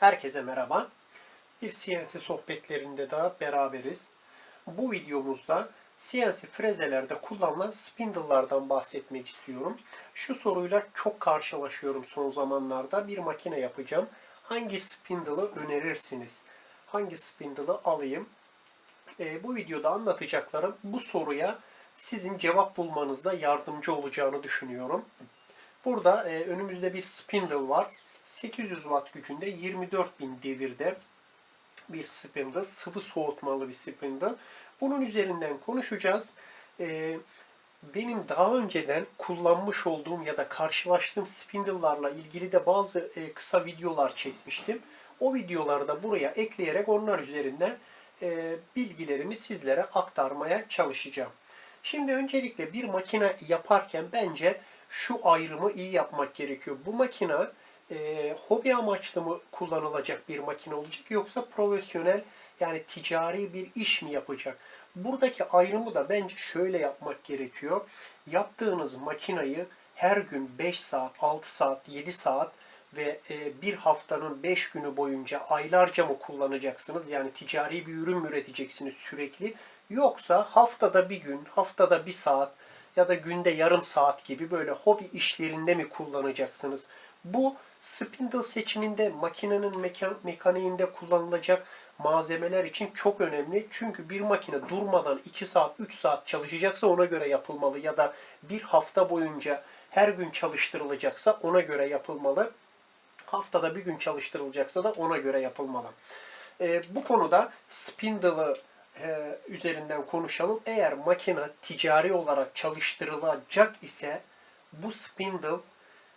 Herkese merhaba. Bir CNC sohbetlerinde daha beraberiz. Bu videomuzda CNC frezelerde kullanılan spindle'lardan bahsetmek istiyorum. Şu soruyla çok karşılaşıyorum son zamanlarda. Bir makine yapacağım. Hangi spindle'ı önerirsiniz? Hangi spindle'ı alayım? Ee, bu videoda anlatacaklarım bu soruya sizin cevap bulmanızda yardımcı olacağını düşünüyorum. Burada e, önümüzde bir spindle var. 800 watt gücünde 24.000 devirde bir spindle, sıvı soğutmalı bir spindle. Bunun üzerinden konuşacağız. E, benim daha önceden kullanmış olduğum ya da karşılaştığım spindle'larla ilgili de bazı e, kısa videolar çekmiştim. O videoları da buraya ekleyerek onlar üzerinden e, bilgilerimi sizlere aktarmaya çalışacağım. Şimdi öncelikle bir makine yaparken bence şu ayrımı iyi yapmak gerekiyor. Bu makine e, hobi amaçlı mı kullanılacak bir makine olacak yoksa profesyonel yani ticari bir iş mi yapacak? Buradaki ayrımı da bence şöyle yapmak gerekiyor. Yaptığınız makinayı her gün 5 saat, 6 saat, 7 saat ve e, bir haftanın 5 günü boyunca aylarca mı kullanacaksınız? Yani ticari bir ürün mü üreteceksiniz sürekli? Yoksa haftada bir gün, haftada bir saat ya da günde yarım saat gibi böyle hobi işlerinde mi kullanacaksınız? Bu spindle seçiminde makinenin mekan, mekaniğinde kullanılacak malzemeler için çok önemli. Çünkü bir makine durmadan 2 saat, 3 saat çalışacaksa ona göre yapılmalı ya da bir hafta boyunca her gün çalıştırılacaksa ona göre yapılmalı. Haftada bir gün çalıştırılacaksa da ona göre yapılmalı. E, bu konuda spindle'ı e, üzerinden konuşalım. Eğer makine ticari olarak çalıştırılacak ise bu spindle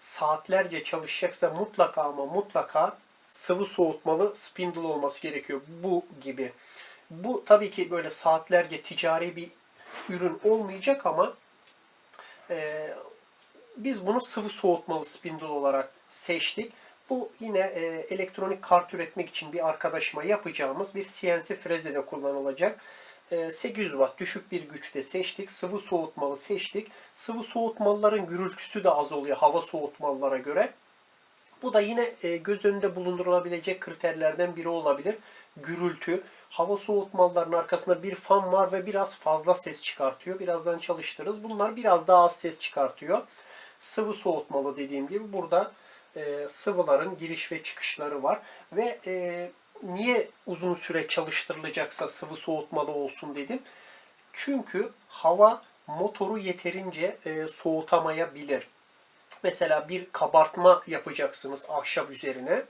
saatlerce çalışacaksa mutlaka ama mutlaka sıvı soğutmalı spindle olması gerekiyor. Bu gibi. Bu tabii ki böyle saatlerce ticari bir ürün olmayacak ama e, biz bunu sıvı soğutmalı spindle olarak seçtik. Bu yine e, elektronik kart üretmek için bir arkadaşıma yapacağımız bir CNC frezede kullanılacak. 800 watt düşük bir güçte seçtik. Sıvı soğutmalı seçtik. Sıvı soğutmalıların gürültüsü de az oluyor hava soğutmalılara göre. Bu da yine e, göz önünde bulundurulabilecek kriterlerden biri olabilir. Gürültü. Hava soğutmalıların arkasında bir fan var ve biraz fazla ses çıkartıyor. Birazdan çalıştırırız. Bunlar biraz daha az ses çıkartıyor. Sıvı soğutmalı dediğim gibi burada e, sıvıların giriş ve çıkışları var. Ve e, niye uzun süre çalıştırılacaksa sıvı soğutmalı olsun dedim. Çünkü hava motoru yeterince e, soğutamayabilir. Mesela bir kabartma yapacaksınız ahşap üzerine.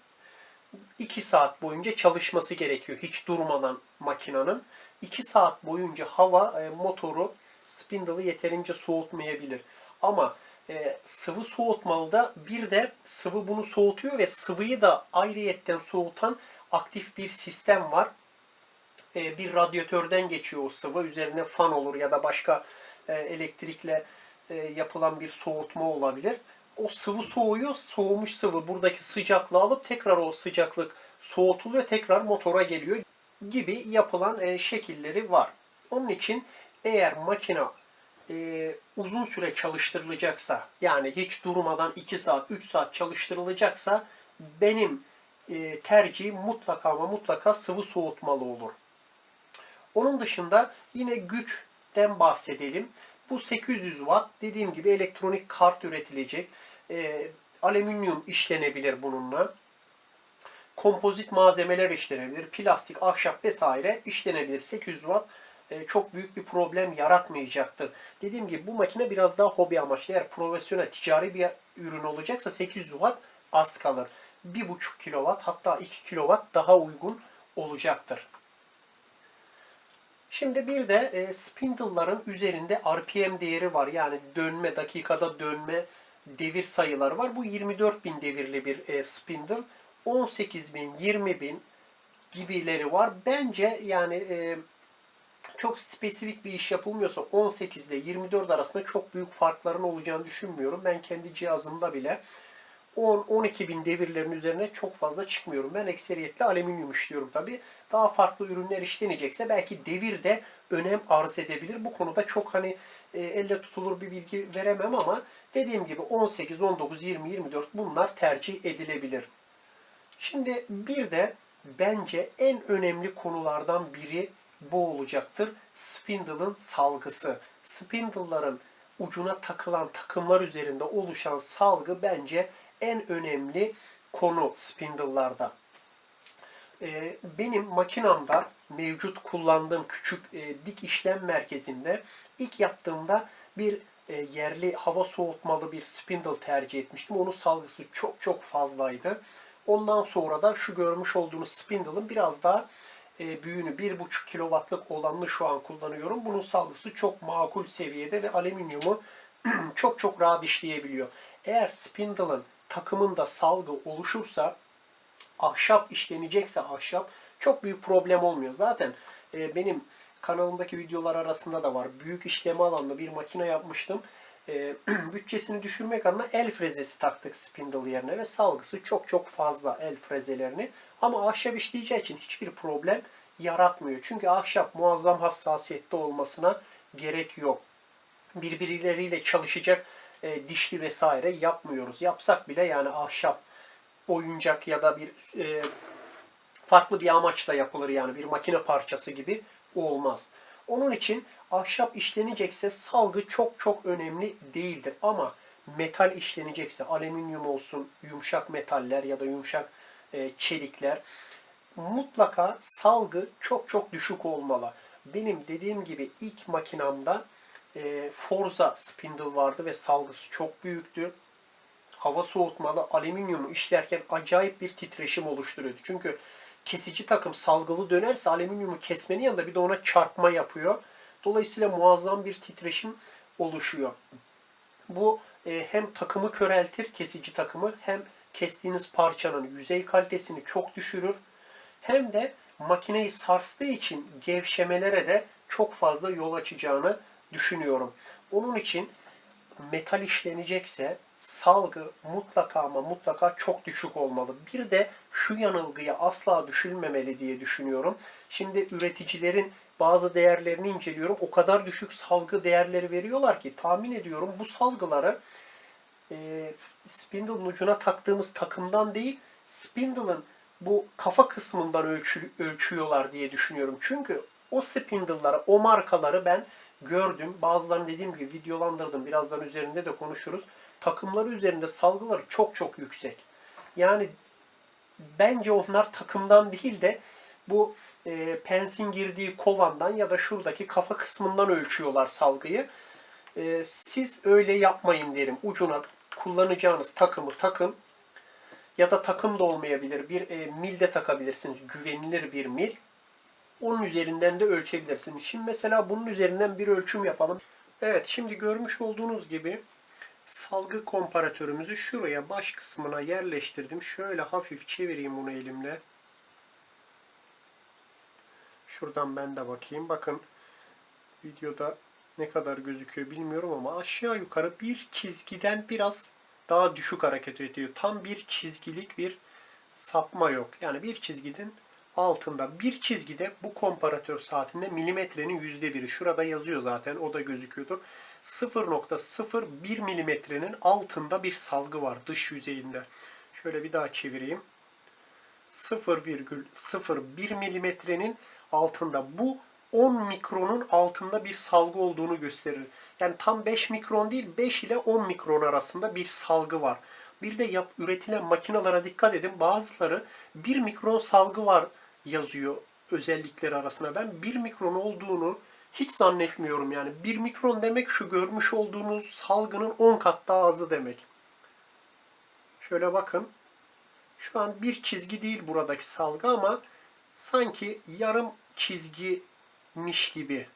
2 saat boyunca çalışması gerekiyor hiç durmadan makinenin. 2 saat boyunca hava e, motoru spindle'ı yeterince soğutmayabilir. Ama e, sıvı soğutmalıda bir de sıvı bunu soğutuyor ve sıvıyı da ayrıyetten soğutan aktif bir sistem var. E, bir radyatörden geçiyor o sıvı. Üzerine fan olur ya da başka e, elektrikle e, yapılan bir soğutma olabilir. O sıvı soğuyor. Soğumuş sıvı buradaki sıcaklığı alıp tekrar o sıcaklık soğutuluyor. Tekrar motora geliyor gibi yapılan şekilleri var. Onun için eğer makina uzun süre çalıştırılacaksa yani hiç durmadan 2 saat 3 saat çalıştırılacaksa benim e, tercihim mutlaka ama mutlaka sıvı soğutmalı olur. Onun dışında yine güçten bahsedelim. Bu 800 watt dediğim gibi elektronik kart üretilecek. E, alüminyum işlenebilir bununla. Kompozit malzemeler işlenebilir. Plastik, ahşap vesaire işlenebilir. 800 watt e, çok büyük bir problem yaratmayacaktır. Dediğim gibi bu makine biraz daha hobi amaçlı. Eğer profesyonel, ticari bir ürün olacaksa 800 watt az kalır. 1,5 kW hatta 2 kW daha uygun olacaktır. Şimdi bir de e, spindle'ların üzerinde RPM değeri var. Yani dönme, dakikada dönme devir sayıları var. Bu 24.000 devirli bir e, spindle. 18.000, 20.000 gibileri var. Bence yani e, çok spesifik bir iş yapılmıyorsa 18 ile 24 arasında çok büyük farkların olacağını düşünmüyorum. Ben kendi cihazımda bile 10-12 bin devirlerin üzerine çok fazla çıkmıyorum. Ben ekseriyetle alüminyum işliyorum tabi. Daha farklı ürünler işlenecekse belki devir de önem arz edebilir. Bu konuda çok hani e, elle tutulur bir bilgi veremem ama dediğim gibi 18, 19, 20, 24 bunlar tercih edilebilir. Şimdi bir de bence en önemli konulardan biri bu olacaktır. Spindle'ın salgısı. Spindle'ların ucuna takılan takımlar üzerinde oluşan salgı bence en önemli konu spindle'larda. Ee, benim makinamda mevcut kullandığım küçük e, dik işlem merkezinde ilk yaptığımda bir e, yerli hava soğutmalı bir spindle tercih etmiştim. Onun salgısı çok çok fazlaydı. Ondan sonra da şu görmüş olduğunuz spindle'ın biraz daha e, büyüğünü 1.5 kW'lık olanını şu an kullanıyorum. Bunun salgısı çok makul seviyede ve alüminyumu çok çok rahat işleyebiliyor. Eğer spindle'ın takımında salgı oluşursa ahşap işlenecekse ahşap çok büyük problem olmuyor. Zaten e, benim kanalımdaki videolar arasında da var. Büyük işleme alanlı bir makine yapmıştım. E, bütçesini düşürmek adına el frezesi taktık spindle yerine ve salgısı çok çok fazla el frezelerini. Ama ahşap işleyeceği için hiçbir problem yaratmıyor. Çünkü ahşap muazzam hassasiyette olmasına gerek yok. Birbirleriyle çalışacak e, dişli vesaire yapmıyoruz. Yapsak bile yani ahşap oyuncak ya da bir e, farklı bir amaçla yapılır yani bir makine parçası gibi olmaz. Onun için ahşap işlenecekse salgı çok çok önemli değildir. Ama metal işlenecekse alüminyum olsun, yumuşak metaller ya da yumuşak e, çelikler mutlaka salgı çok çok düşük olmalı. Benim dediğim gibi ilk makinamda e, Forza spindle vardı ve salgısı çok büyüktü. Hava soğutmalı alüminyumu işlerken acayip bir titreşim oluşturuyordu. Çünkü kesici takım salgılı dönerse alüminyumu kesmenin yanında bir de ona çarpma yapıyor. Dolayısıyla muazzam bir titreşim oluşuyor. Bu e, hem takımı köreltir kesici takımı hem kestiğiniz parçanın yüzey kalitesini çok düşürür. Hem de makineyi sarstığı için gevşemelere de çok fazla yol açacağını düşünüyorum. Onun için metal işlenecekse salgı mutlaka ama mutlaka çok düşük olmalı. Bir de şu yanılgıya asla düşülmemeli diye düşünüyorum. Şimdi üreticilerin bazı değerlerini inceliyorum. O kadar düşük salgı değerleri veriyorlar ki tahmin ediyorum bu salgıları e, spindle'ın ucuna taktığımız takımdan değil spindle'ın bu kafa kısmından ölçü, ölçüyorlar diye düşünüyorum. Çünkü o spindle'ları, o markaları ben gördüm. Bazılarını dediğim gibi videolandırdım. Birazdan üzerinde de konuşuruz. Takımları üzerinde salgıları çok çok yüksek. Yani bence onlar takımdan değil de bu e, pensin girdiği kovandan ya da şuradaki kafa kısmından ölçüyorlar salgıyı. E, siz öyle yapmayın derim. Ucuna kullanacağınız takımı takın. Ya da takım da olmayabilir. Bir e, mil de takabilirsiniz. Güvenilir bir mil. Onun üzerinden de ölçebilirsiniz. Şimdi mesela bunun üzerinden bir ölçüm yapalım. Evet şimdi görmüş olduğunuz gibi salgı komparatörümüzü şuraya baş kısmına yerleştirdim. Şöyle hafif çevireyim bunu elimle. Şuradan ben de bakayım. Bakın videoda ne kadar gözüküyor bilmiyorum ama aşağı yukarı bir çizgiden biraz daha düşük hareket ediyor. Tam bir çizgilik bir sapma yok. Yani bir çizgiden altında bir çizgide bu komparatör saatinde milimetrenin yüzde biri. Şurada yazıyor zaten o da gözüküyordur. 0.01 milimetrenin altında bir salgı var dış yüzeyinde. Şöyle bir daha çevireyim. 0,01 milimetrenin altında. Bu 10 mikronun altında bir salgı olduğunu gösterir. Yani tam 5 mikron değil 5 ile 10 mikron arasında bir salgı var. Bir de yap, üretilen makinalara dikkat edin. Bazıları 1 mikron salgı var yazıyor özellikleri arasına. Ben 1 mikron olduğunu hiç zannetmiyorum yani. 1 mikron demek şu görmüş olduğunuz salgının 10 kat daha azı demek. Şöyle bakın. Şu an bir çizgi değil buradaki salgı ama sanki yarım çizgimiş gibi.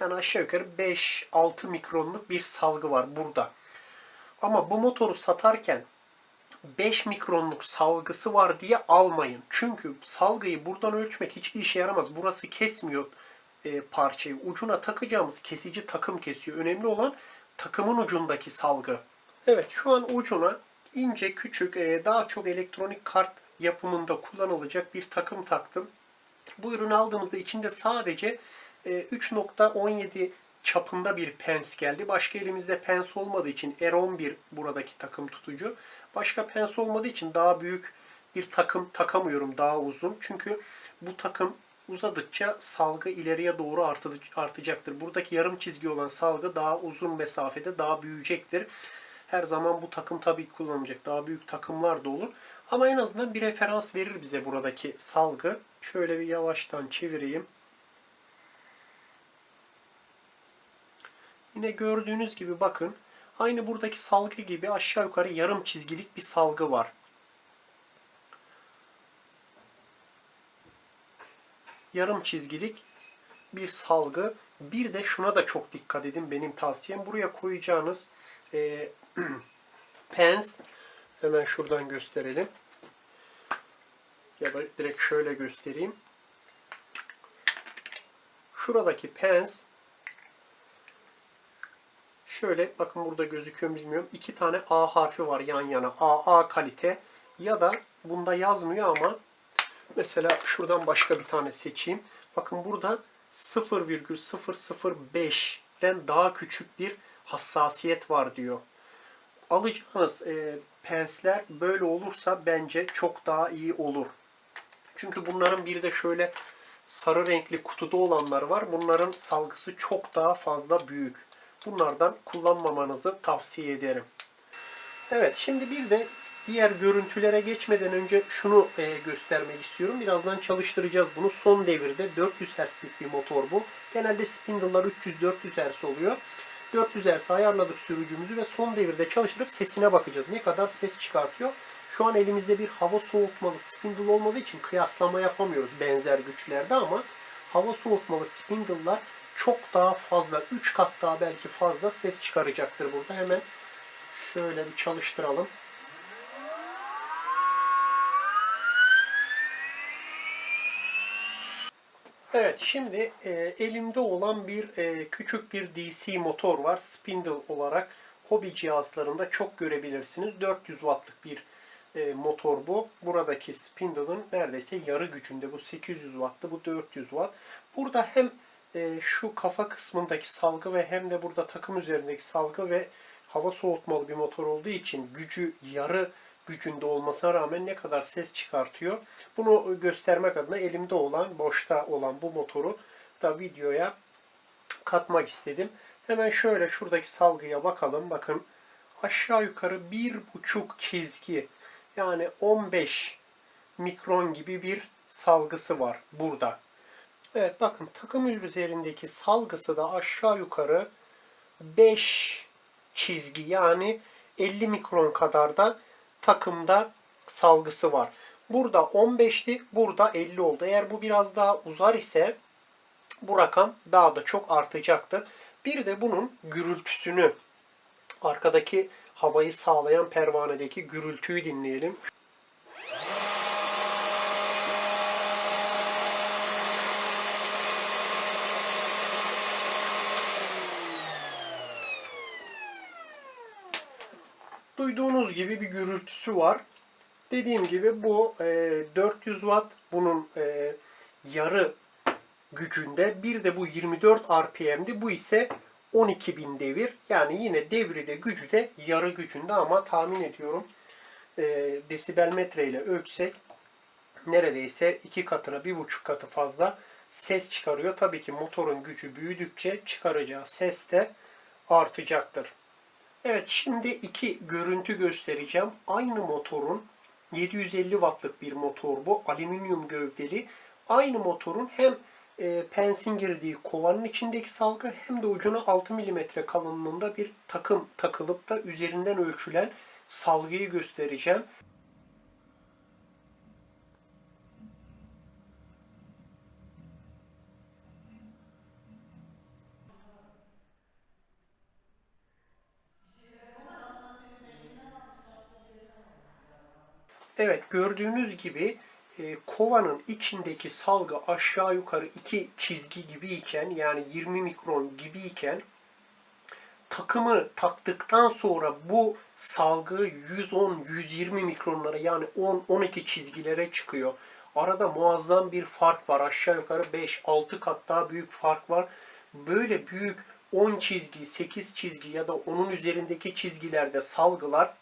Yani aşağı yukarı 5-6 mikronluk bir salgı var burada. Ama bu motoru satarken 5 mikronluk salgısı var diye almayın. Çünkü salgıyı buradan ölçmek hiçbir işe yaramaz. Burası kesmiyor e, parçayı. Ucuna takacağımız kesici takım kesiyor. Önemli olan takımın ucundaki salgı. Evet şu an ucuna ince küçük e, daha çok elektronik kart yapımında kullanılacak bir takım taktım. Bu ürünü aldığımızda içinde sadece 3.17 e, çapında bir pens geldi. Başka elimizde pens olmadığı için R11 buradaki takım tutucu. Başka pens olmadığı için daha büyük bir takım takamıyorum daha uzun. Çünkü bu takım uzadıkça salgı ileriye doğru artacaktır. Buradaki yarım çizgi olan salgı daha uzun mesafede daha büyüyecektir. Her zaman bu takım tabii kullanılacak. Daha büyük takımlar da olur. Ama en azından bir referans verir bize buradaki salgı. Şöyle bir yavaştan çevireyim. Yine gördüğünüz gibi bakın. Aynı buradaki salgı gibi aşağı yukarı yarım çizgilik bir salgı var. Yarım çizgilik bir salgı. Bir de şuna da çok dikkat edin benim tavsiyem. Buraya koyacağınız e, pens hemen şuradan gösterelim. Ya da direkt şöyle göstereyim. Şuradaki pens şöyle bakın burada gözüküyor bilmiyorum. İki tane A harfi var yan yana. AA kalite ya da bunda yazmıyor ama mesela şuradan başka bir tane seçeyim. Bakın burada 0,005'den daha küçük bir hassasiyet var diyor. Alacağınız e, pensler böyle olursa bence çok daha iyi olur. Çünkü bunların bir de şöyle sarı renkli kutuda olanlar var. Bunların salgısı çok daha fazla büyük. Bunlardan kullanmamanızı tavsiye ederim. Evet şimdi bir de diğer görüntülere geçmeden önce şunu e, göstermek istiyorum. Birazdan çalıştıracağız bunu. Son devirde 400 Hz'lik bir motor bu. Genelde spindle'lar 300-400 Hz oluyor. 400 Hz ayarladık sürücümüzü ve son devirde çalıştırıp sesine bakacağız. Ne kadar ses çıkartıyor. Şu an elimizde bir hava soğutmalı spindle olmadığı için kıyaslama yapamıyoruz benzer güçlerde ama hava soğutmalı spindle'lar çok daha fazla, 3 kat daha belki fazla ses çıkaracaktır burada. Hemen şöyle bir çalıştıralım. Evet şimdi e, elimde olan bir e, küçük bir DC motor var. Spindle olarak hobi cihazlarında çok görebilirsiniz. 400 wattlık bir e, motor bu. Buradaki spindle'ın neredeyse yarı gücünde. Bu 800 wattlı, bu 400 watt. Burada hem e, şu kafa kısmındaki salgı ve hem de burada takım üzerindeki salgı ve hava soğutmalı bir motor olduğu için gücü yarı gücünde olmasına rağmen ne kadar ses çıkartıyor. Bunu göstermek adına elimde olan, boşta olan bu motoru da videoya katmak istedim. Hemen şöyle şuradaki salgıya bakalım. Bakın aşağı yukarı bir buçuk çizgi yani 15 mikron gibi bir salgısı var burada. Evet bakın takım üzerindeki salgısı da aşağı yukarı 5 çizgi yani 50 mikron kadar da takımda salgısı var. Burada 15'ti, burada 50 oldu. Eğer bu biraz daha uzar ise bu rakam daha da çok artacaktır. Bir de bunun gürültüsünü, arkadaki havayı sağlayan pervanedeki gürültüyü dinleyelim. Duyduğunuz gibi bir gürültüsü var. Dediğim gibi bu e, 400 watt bunun e, yarı gücünde. Bir de bu 24 RPM'di. Bu ise 12.000 devir. Yani yine devri de gücü de yarı gücünde ama tahmin ediyorum e, desibel metre ile ölçsek neredeyse iki katına bir buçuk katı fazla ses çıkarıyor. Tabii ki motorun gücü büyüdükçe çıkaracağı ses de artacaktır. Evet şimdi iki görüntü göstereceğim. Aynı motorun 750 wattlık bir motor bu. Alüminyum gövdeli. Aynı motorun hem e, pensin girdiği kovanın içindeki salgı hem de ucuna 6 mm kalınlığında bir takım takılıp da üzerinden ölçülen salgıyı göstereceğim. Evet gördüğünüz gibi e, kovanın içindeki salgı aşağı yukarı iki çizgi gibiyken yani 20 mikron gibiyken takımı taktıktan sonra bu salgı 110-120 mikronlara yani 10-12 çizgilere çıkıyor. Arada muazzam bir fark var. Aşağı yukarı 5-6 kat daha büyük fark var. Böyle büyük 10 çizgi, 8 çizgi ya da onun üzerindeki çizgilerde salgılar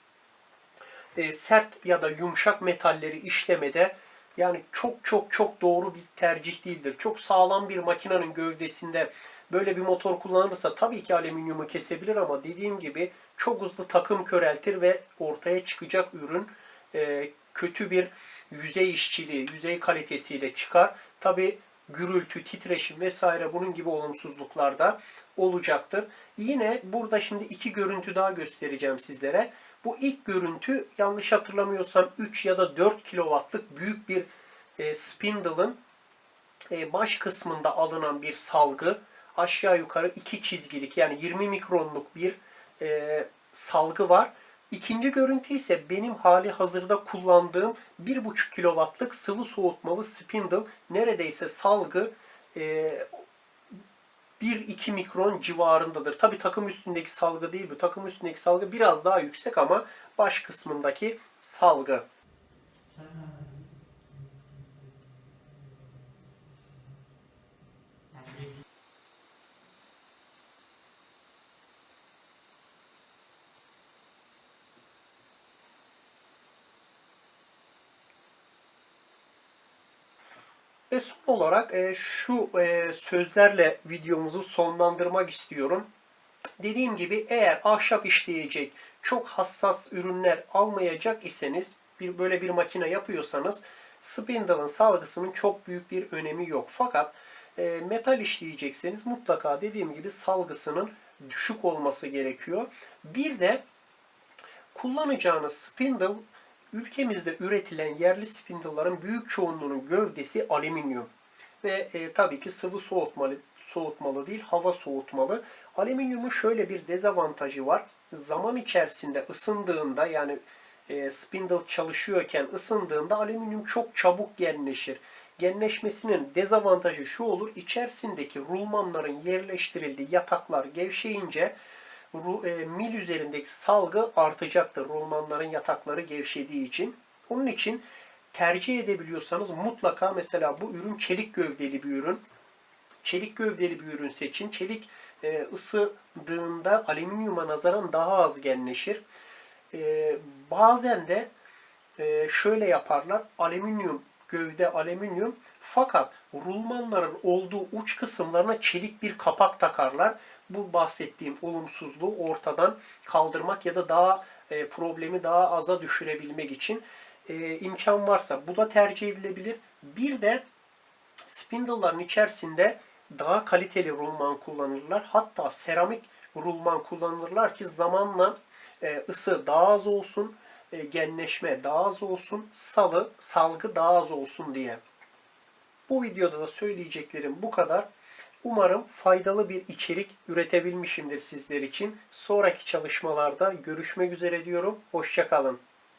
e, sert ya da yumuşak metalleri işlemede yani çok çok çok doğru bir tercih değildir. Çok sağlam bir makinenin gövdesinde böyle bir motor kullanırsa tabii ki alüminyumu kesebilir ama dediğim gibi çok hızlı takım köreltir ve ortaya çıkacak ürün e, kötü bir yüzey işçiliği, yüzey kalitesiyle çıkar. Tabii gürültü, titreşim vesaire bunun gibi olumsuzluklar da olacaktır. Yine burada şimdi iki görüntü daha göstereceğim sizlere. Bu ilk görüntü yanlış hatırlamıyorsam 3 ya da 4 kW'lık büyük bir e, spindle'ın e, baş kısmında alınan bir salgı. Aşağı yukarı iki çizgilik yani 20 mikronluk bir e, salgı var. İkinci görüntü ise benim hali hazırda kullandığım 1,5 kW'lık sıvı soğutmalı spindle. Neredeyse salgı e, 1-2 mikron civarındadır. Tabi takım üstündeki salgı değil bu. Takım üstündeki salgı biraz daha yüksek ama baş kısmındaki salgı. Ve son olarak e, şu e, sözlerle videomuzu sonlandırmak istiyorum. Dediğim gibi eğer ahşap işleyecek çok hassas ürünler almayacak iseniz bir böyle bir makine yapıyorsanız spindle'ın salgısının çok büyük bir önemi yok. Fakat e, metal işleyecekseniz mutlaka dediğim gibi salgısının düşük olması gerekiyor. Bir de kullanacağınız spindle ülkemizde üretilen yerli spindle'ların büyük çoğunluğunun gövdesi alüminyum. Ve e, tabii ki sıvı soğutmalı, soğutmalı değil, hava soğutmalı. Alüminyumun şöyle bir dezavantajı var. Zaman içerisinde ısındığında yani e, spindle çalışıyorken ısındığında alüminyum çok çabuk genleşir. Genleşmesinin dezavantajı şu olur. İçerisindeki rulmanların yerleştirildiği yataklar gevşeyince mil üzerindeki salgı artacaktır. Rulmanların yatakları gevşediği için. Onun için tercih edebiliyorsanız mutlaka mesela bu ürün çelik gövdeli bir ürün. Çelik gövdeli bir ürün seçin. Çelik e, ısıdığında alüminyuma nazaran daha az genleşir. E, bazen de e, şöyle yaparlar. Alüminyum gövde alüminyum fakat rulmanların olduğu uç kısımlarına çelik bir kapak takarlar. Bu bahsettiğim olumsuzluğu ortadan kaldırmak ya da daha e, problemi daha aza düşürebilmek için e, imkan varsa bu da tercih edilebilir. Bir de spindle'ların içerisinde daha kaliteli rulman kullanırlar. Hatta seramik rulman kullanırlar ki zamanla e, ısı daha az olsun, e, genleşme daha az olsun, salı, salgı daha az olsun diye. Bu videoda da söyleyeceklerim bu kadar. Umarım faydalı bir içerik üretebilmişimdir sizler için. Sonraki çalışmalarda görüşmek üzere diyorum. Hoşçakalın.